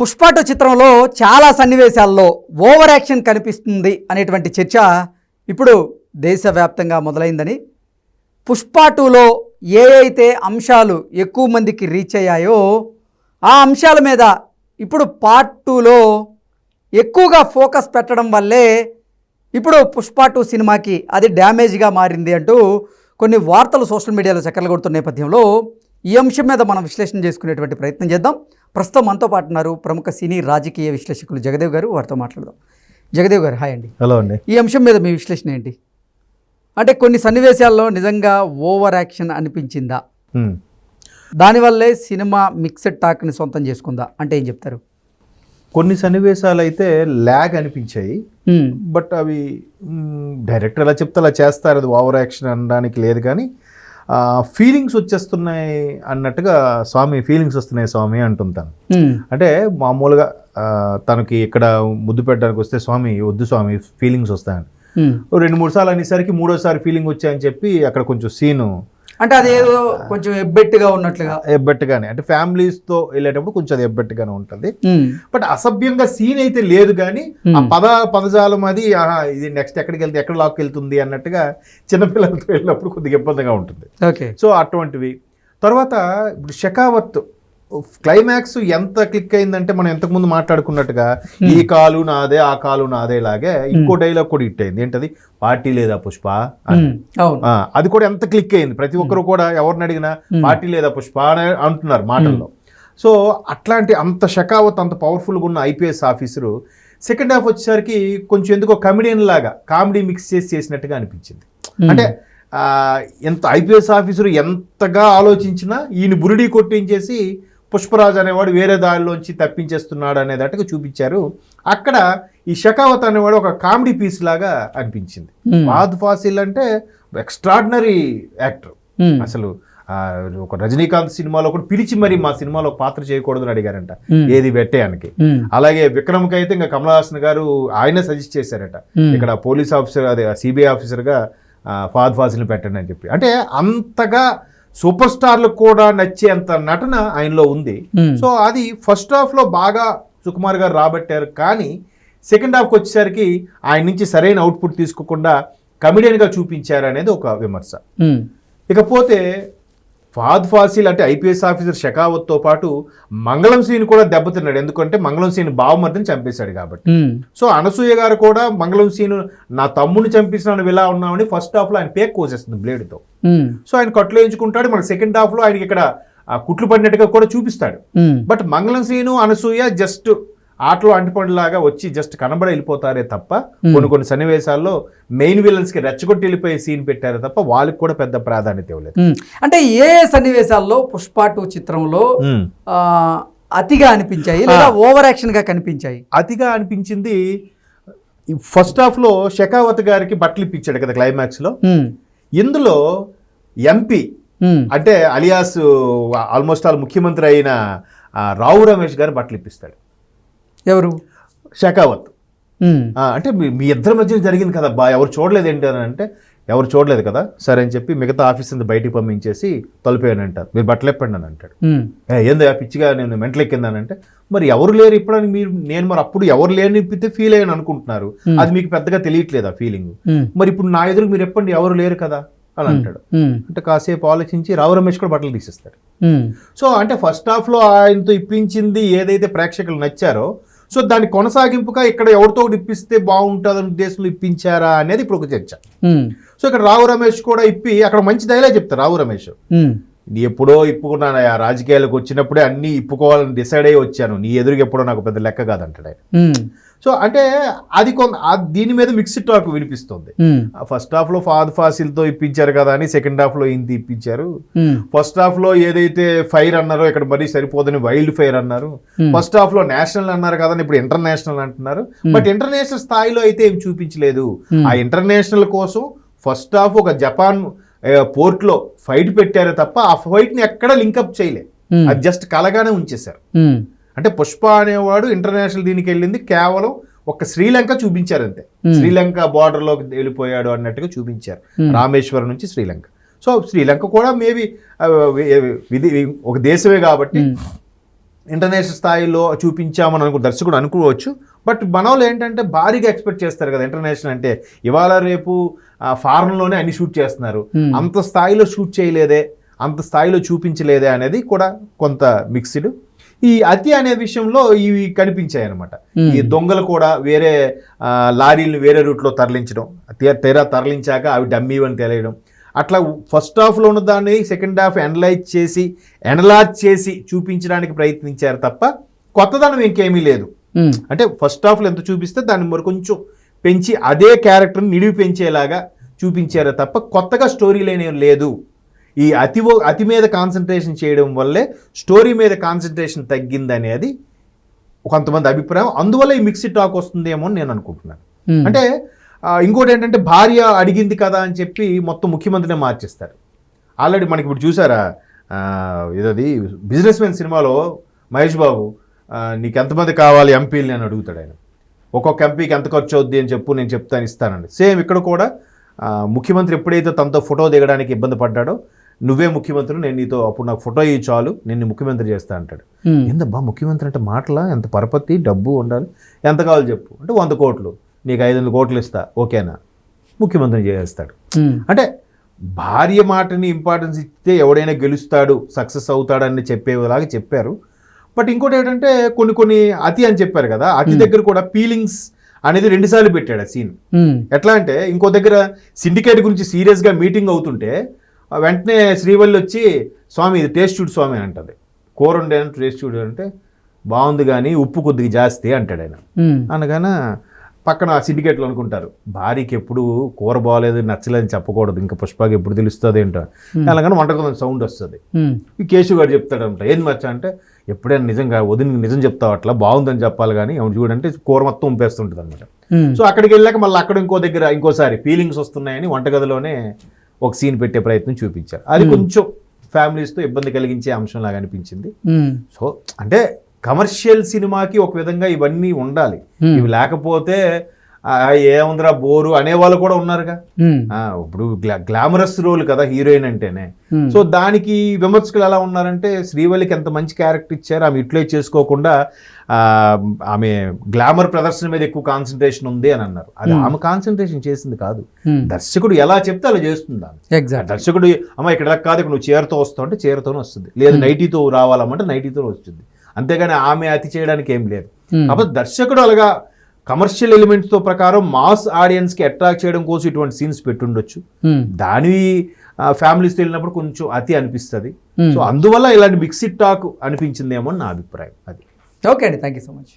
Pushpa two చిత్రంలో చాలా సన్నివేశాల్లో over action కనిపిస్తుంది అనేటువంటి చర్చ ఇప్పుడు దేశవ్యాప్తంగా మొదలైందని. పుష్ప టూలో ఏ అయితే అంశాలు ఎక్కువ మందికి రీచ్ అయ్యాయో ఆ అంశాల మీద ఇప్పుడు పార్ట్ టూలో ఎక్కువగా ఫోకస్ పెట్టడం వల్లే ఇప్పుడు పుష్ప టూ సినిమాకి అది డ్యామేజ్గా మారింది అంటూ కొన్ని వార్తలు సోషల్ మీడియాలో చక్కర్లు కొడుతున్న నేపథ్యంలో ఈ అంశం మీద మనం విశ్లేషణ చేసుకునేటువంటి ప్రయత్నం చేద్దాం. ప్రస్తుతం మనతో పాటు ఉన్నారు ప్రముఖ సినీ రాజకీయ విశ్లేషకులు జగదేవ్ గారు వారితో మాట్లాడదాం. జగదేవ్ గారు హాయ్ అండి. హలో అండి. ఈ అంశం మీద మీ విశ్లేషణ ఏంటి? అంటే కొన్ని సన్నివేశాల్లో నిజంగా ఓవర్ యాక్షన్ అనిపించిందా. దానివల్లే సినిమా మిక్సెడ్ టాక్ని సొంతం చేసుకుందా? అంటే ఏం చెప్తారు? కొన్ని సన్నివేశాలు అయితే ల్యాగ్ అనిపించాయి. బట్ అవి డైరెక్టర్ ఎలా చెప్తే అలా చేస్తారు. అది ఓవర్ యాక్షన్ అనడానికి లేదు కానీ ఫీలింగ్స్ వచ్చేస్తున్నాయి అన్నట్టుగా స్వామి ఫీలింగ్స్ వస్తున్నాయి స్వామి అంటుంటాను అంటే మామూలుగా తనకి ఇక్కడ ముద్దు పెట్టడానికి వస్తే స్వామి వద్దు స్వామి ఫీలింగ్స్ వస్తాయని. రెండు మూడు సార్లు అనేసరికి మూడోసారి ఫీలింగ్ వచ్చాయని చెప్పి అక్కడ కొంచెం సీను అంటే అదేదో కొంచెం ఎబ్బెట్టుగా ఉన్నట్లుగా. ఎబ్బెట్టుగానే. అంటే ఫ్యామిలీస్తో వెళ్ళేటప్పుడు కొంచెం అది ఎబ్బెట్టుగానే ఉంటుంది. బట్ అసభ్యంగా సీన్ అయితే లేదు కానీ ఆ. పద పదజాలం అది ఆహా, ఇది నెక్స్ట్ ఎక్కడికి వెళ్తే ఎక్కడ లాక్ వెళ్తుంది అన్నట్టుగా చిన్నపిల్లలతో వెళ్ళినప్పుడు కొద్దిగా ఇబ్బందిగా ఉంటుంది. ఓకే. సో అటువంటివి. తర్వాత ఇప్పుడు షెకావత్ క్లైమాక్స్ ఎంత క్లిక్ అయిందంటే మనం ఎంతకుముందు మాట్లాడుకున్నట్టుగా ఈ కాలు నాదే ఆ కాలు నాదే లాగే ఇంకో డైలాగ్ కూడా హిట్ అయింది. ఏంటది? పార్టీ లేదా పుష్ప? ఆ, అది కూడా ఎంత క్లిక్ అయింది? ప్రతి ఒక్కరు కూడా ఎవరిని అడిగినా Hmm. పార్టీ లేదా పుష్ప అని అంటున్నారు మాటల్లో. సో అట్లాంటి అంత షకావత్ అంత పవర్ఫుల్గా ఉన్న ఐపీఎస్ ఆఫీసరు సెకండ్ హాఫ్ వచ్చేసరికి కొంచెం ఎందుకో కమెడియన్ లాగా కామెడీ మిక్స్ చేసి చేసినట్టుగా అనిపించింది. అంటే ఎంత ఐపీఎస్ ఆఫీసర్ ఎంతగా ఆలోచించినా ఈయన బురిడి కొట్టించేసి పుష్పరాజ్ అనేవాడు వేరే దారిలోంచి తప్పించేస్తున్నాడు అనేటట్టుగా చూపించారు. అక్కడ ఈ షకావత్ అనేవాడు ఒక కామెడీ పీస్ లాగా అనిపించింది. ఫాద్ ఫాసిల్ అంటే ఎక్స్ట్రాడినరీ యాక్టర్. ఉమ్, అసలు ఒక రజనీకాంత్ సినిమాలో కూడా పిలిచి మరి మా సినిమాలో పాత్ర చేయకూడదు అని అడిగారంట. ఉమ్, ఏది పెట్టేయడానికి ఉమ్, అలాగే విక్రమ్కి అయితే ఇంకా కమల్ హాసన్ గారు ఆయనే సజెస్ట్ చేశారట. ఇక్కడ పోలీస్ ఆఫీసర్ అదే సిబిఐ ఆఫీసర్గా ఫాద్ ఫాసిల్ని పెట్టండి అని చెప్పి. అంటే అంతగా సూపర్ స్టార్లకు కూడా నచ్చేంత నటన ఆయనలో ఉంది. ఉమ్, సో అది ఫస్ట్ హాఫ్లో బాగా సుకుమార్ గారు రాబట్టారు. కానీ సెకండ్ హాఫ్కి వచ్చేసరికి ఆయన నుంచి సరైన అవుట్పుట్ తీసుకోకుండా కమెడియన్గా చూపించారు అనేది ఒక విమర్శ. ఉమ్, ఇకపోతే ఫాద్ ఫాసిల్ అంటే ఐపీఎస్ ఆఫీసర్ షెకావత్తో పాటు మంగళం సీన్ కూడా దెబ్బతిన్నాడు. ఎందుకంటే మంగళం సీన్ బావమర్దిని చంపేశాడు కాబట్టి. సో అనసూయ గారు కూడా మంగళం సీను నా తమ్ముని నువ్వు ఇలా ఉన్నామని ఫస్ట్ హాఫ్లో ఆయన పేక్ కోసేస్తుంది బ్లేడ్తో. సో ఆయన కట్లు వేయించుకుంటాడు మన సెకండ్ హాఫ్లో ఆయనకి ఇక్కడ కుట్లు పడినట్టుగా కూడా చూపిస్తాడు. బట్ మంగళం సీను అనసూయ జస్ట్ ఆటలో అంటిపండులాగా వచ్చి జస్ట్ కనబడి వెళ్ళిపోతారే తప్ప Hmm. కొన్ని కొన్ని సన్నివేశాల్లో మెయిన్ విలన్స్కి రెచ్చగొట్టి వెళ్ళిపోయే సీన్ పెట్టారే తప్ప వాళ్ళకి కూడా పెద్ద ప్రాధాన్యత ఇవ్వలేదు. ఉమ్. అంటే ఏ సన్నివేశాల్లో పుష్ప టూ చిత్రంలో Hmm. అతిగా అనిపించాయి లేదా ఓవర్ యాక్షన్గా కనిపించాయి? అతిగా అనిపించింది ఫస్ట్ హాఫ్లో షెకావత్ గారికి బట్టలు ఇప్పించాడు కదా క్లైమాక్స్లో ఉమ్, ఇందులో ఎంపీ అంటే అలియాస్ ఆల్మోస్ట్ ఆల్ ముఖ్యమంత్రి అయిన రావు రమేష్ గారు బట్టలు ఇప్పిస్తాడు. ఎవరు? షెకావత్. అంటే మీ మీ ఇద్దరి మధ్య జరిగింది కదా బా ఎవరు చూడలేదు ఏంటి అని అంటే ఎవరు చూడలేదు కదా సరే అని చెప్పి మిగతా ఆఫీస్ నుంచి బయటికి పంపించేసి తలుపేయని అంటారు. మీరు బట్టలు ఎప్పండి అని అంటాడు. ఉమ్, "ఏ, ఏంది ఆ పిచ్చిగా నేను మెంటలు ఎక్కిందానంటే మరి ఎవరు లేరు ఇప్పుడని మీరు నేను మరి అప్పుడు ఎవరు లేని ఇప్పితే ఫీల్ అయ్యాను అనుకుంటున్నారు. అది మీకు పెద్దగా తెలియట్లేదు ఆ ఫీలింగ్ మరి ఇప్పుడు నా ఎదురు మీరు ఎప్పండి ఎవరు లేరు కదా అని అంటాడు. అంటే కాసేపు ఆలోచించి రావు రమేష్ కూడా బట్టలు తీసేస్తాడు. సో అంటే ఫస్ట్ హాఫ్లో ఆయనతో ఇప్పించింది ఏదైతే ప్రేక్షకులు నచ్చారో సో దాని కొనసాగింపుగా ఇక్కడ ఎవరితో ఒకటి ఇప్పిస్తే బాగుంటుందని ఉద్దేశంలో ఇప్పించారా అనేది ఇప్పుడు ఒక చర్చ. సో ఇక్కడ రావు రమేష్ కూడా ఇప్పి అక్కడ మంచి డైలాగ్ చెప్తారు రావు రమేష్. నీ ఎప్పుడో ఇప్పుకున్నాను ఆ రాజకీయాలకు వచ్చినప్పుడే అన్నీ ఇప్పుకోవాలని డిసైడ్ అయ్యి వచ్చాను. నీ ఎదురుగా ఎప్పుడో నాకు పెద్ద లెక్క కాదంటాడు సో అంటే అది కొంత దీని మీద మిక్స్డ్ టాక్ వినిపిస్తుంది. ఫస్ట్ హాఫ్లో ఫాద్ ఫాసిల్తో ఇప్పించారు కదా అని సెకండ్ హాఫ్లో ఇంత ఇప్పించారు. ఫస్ట్ హాఫ్లో ఏదైతే ఫైర్ అన్నారో ఇక్కడ మరీ సరిపోదని వైల్డ్ ఫైర్ అన్నారు. ఫస్ట్ హాఫ్లో నేషనల్ అన్నారు కదా ఇప్పుడు ఇంటర్నేషనల్ అంటున్నారు. బట్ ఇంటర్నేషనల్ స్థాయిలో అయితే ఏం చూపించలేదు. ఆ ఇంటర్నేషనల్ కోసం ఫస్ట్ హాఫ్ ఒక జపాన్ పోర్ట్లో ఫైట్ పెట్టారు తప్ప ఆ ఫైట్ని ఎక్కడ లింకప్ చేయలే. అది జస్ట్ కలగానే ఉంచేశారు. అంటే పుష్ప అనేవాడు ఇంటర్నేషనల్ దీనికి వెళ్ళింది కేవలం ఒక శ్రీలంక చూపించారు అంతే. శ్రీలంక లోకి వెళ్ళిపోయాడు అన్నట్టుగా చూపించారు. రామేశ్వరం నుంచి శ్రీలంక. సో శ్రీలంక కూడా మేబీ విధి ఒక దేశమే కాబట్టి ఇంటర్నేషనల్ స్థాయిలో చూపించామని అనుకో దర్శకుడు అనుకోవచ్చు. బట్ మన వాళ్ళు ఏంటంటే భారీగా ఎక్స్పెక్ట్ చేస్తారు కదా ఇంటర్నేషనల్ అంటే ఇవాళ రేపు ఫారెన్లోనే అన్ని షూట్ చేస్తున్నారు. Hmm. అంత స్థాయిలో షూట్ చేయలేదే అంత స్థాయిలో చూపించలేదే అనేది కూడా కొంత మిక్స్డ్ ఈ అతి అనే విషయంలో ఇవి కనిపించాయి అనమాట Hmm. ఈ దొంగలు కూడా వేరే ఆ, లారీలను వేరే రూట్లో తరలించడం తీరా- తీరా తరలించాక అవి డమ్మీ అని తెలియడం. అట్లా ఫస్ట్ హాఫ్లో ఉన్న దాన్ని సెకండ్ హాఫ్ అనలైజ్ చేసి అనలైజ్ చేసి చూపించడానికి ప్రయత్నించారు తప్ప కొత్తదనం ఇంకేమీ లేదు. అంటే ఫస్ట్ హాఫ్లో ఎంత చూపిస్తే దాన్ని మరి కొంచెం పెంచి అదే క్యారెక్టర్ని నిడివి పెంచేలాగా చూపించారే తప్ప కొత్తగా స్టోరీ లైన్ ఏం లేదు. ఈ అతి అతి మీద కాన్సన్ట్రేషన్ చేయడం వల్లే స్టోరీ మీద కాన్సన్ట్రేషన్ తగ్గిందనేది కొంతమంది అభిప్రాయం. అందువల్ల ఈ మిక్సీ టాక్ వస్తుందేమో అని నేను అనుకుంటున్నాను. ఉమ్. అంటే ఇంకోటి ఏంటంటే భార్య అడిగింది కదా అని చెప్పి మొత్తం ముఖ్యమంత్రినే మార్చేస్తారు. ఆల్రెడీ మనకి ఇప్పుడు చూసారా? ఇదది బిజినెస్ మ్యాన్ సినిమాలో మహేష్ బాబు నీకు ఎంతమంది కావాలి ఎంపీలు అని అడుగుతాడు ఆయన. ఒక్కొక్క ఎంపీకి ఎంత ఖర్చు అవుద్ది అని చెప్పు నేను చెప్తాను ఇస్తానండి. సేమ్ ఇక్కడ కూడా ముఖ్యమంత్రి ఎప్పుడైతే తనతో ఫోటో దిగడానికి ఇబ్బంది పడ్డాడో నువ్వే ముఖ్యమంత్రి నేను నీతో అప్పుడు నాకు ఫోటో ఇవి చాలు నేను నిన్ను ముఖ్యమంత్రి చేస్తా అంటాడు. ఏందబ్బా ముఖ్యమంత్రి అంటే మాటలా? ఎంత పరపతి డబ్బు ఉండాలి ఎంత కావాలి చెప్పు. అంటే వంద కోట్లు నీకు ఐదు వందల కోట్లు ఇస్తా ఓకేనా? ముఖ్యమంత్రిని చేస్తాడు. అంటే భార్య మాటని ఇంపార్టెన్స్ ఇస్తే ఎవడైనా గెలుస్తాడు సక్సెస్ అవుతాడని చెప్పేలాగా చెప్పారు. బట్ ఇంకోటి ఏంటంటే కొన్ని కొన్ని అతి అని చెప్పారు కదా అతి దగ్గర కూడా ఫీలింగ్స్ అనేది రెండుసార్లు పెట్టాడు ఆ సీన్ ఎట్లా అంటే ఇంకో దగ్గర సిండికేట్ గురించి సీరియస్గా మీటింగ్ అవుతుంటే వెంటనే శ్రీవల్లి వచ్చి స్వామి ఇది టేస్ట్ చూడు స్వామి అని అంటది. కూర ఉండే టేస్ట్ చూడు అంటే బాగుంది కానీ ఉప్పు కొద్దిగా జాస్తి అంటాడు ఆయన. ఉమ్, అనగానే పక్కన సిండికేట్లు అనుకుంటారు భార్యకి ఎప్పుడు కూర బాగలేదు నచ్చలేదని చెప్పకూడదు ఇంకా పుష్పకి ఎప్పుడు తెలుస్తుంది ఏంటో అలాగని వంటకం సౌండ్ వస్తుంది. కేశవ్ గారు చెప్తాడంట ఏం మచ్చ అంటే ఎప్పుడైనా నిజంగా వదిన నిజం చెప్తావు అట్లా బాగుందని చెప్పాలి కానీ ఎవరు చూడంటే కూర మొత్తం ఉంపేస్తుంటుంది అనమాట సో అక్కడికి వెళ్ళాక మళ్ళీ అక్కడ ఇంకో దగ్గర ఇంకోసారి ఫీలింగ్స్ వస్తున్నాయని వంటగదిలోనే ఒక సీన్ పెట్టే ప్రయత్నం చూపించారు. అది కొంచెం ఫ్యామిలీస్తో ఇబ్బంది కలిగించే అంశం లాగా అనిపించింది సో అంటే కమర్షియల్ సినిమాకి ఒక విధంగా ఇవన్నీ ఉండాలి. ఇవి లేకపోతే ఏముందిరా బోరు అనేవాళ్ళు కూడా ఉన్నారుగా. ఇప్పుడు గ్లా గ్లామరస్ రోల్ కదా హీరోయిన్ అంటేనే. సో దానికి విమర్శకులు ఎలా ఉన్నారంటే శ్రీవల్లికి ఎంత మంచి క్యారెక్టర్ ఇచ్చారు ఆమె యూటిలైజ్ చేసుకోకుండా ఆమె గ్లామర్ ప్రదర్శన మీద ఎక్కువ కాన్సన్ట్రేషన్ ఉంది అని అన్నారు. అది. ఆమె కాన్సన్ట్రేషన్ చేసింది కాదు. దర్శకుడు ఎలా చెప్తే అలా చేస్తుంది ఆమె. దర్శకుడు అమ్మ ఇక్కడ కాదు ఇక్కడ నువ్వు చీరతో వస్తావు అంటే చీరతోనే వస్తుంది. లేదు నైటీతో రావాలమ్మంటే నైటీతో వస్తుంది. అంతేగాని ఆమె అతి చేయడానికి ఏం లేదు. కాకపోతే దర్శకుడు అలాగా కమర్షియల్ ఎలిమెంట్స్తో ప్రకారం మాస్ ఆడియన్స్కి అట్రాక్ట్ చేయడం కోసం ఇటువంటి సీన్స్ పెట్టుండొచ్చు. దాని ఫ్యామిలీస్తో వెళ్ళినప్పుడు కొంచెం అతి అనిపిస్తుంది. సో అందువల్ల ఇలాంటి మిక్సిడ్ టాక్ అనిపించిందేమో అని నా అభిప్రాయం అది. ఓకే అండి. Thank you so much.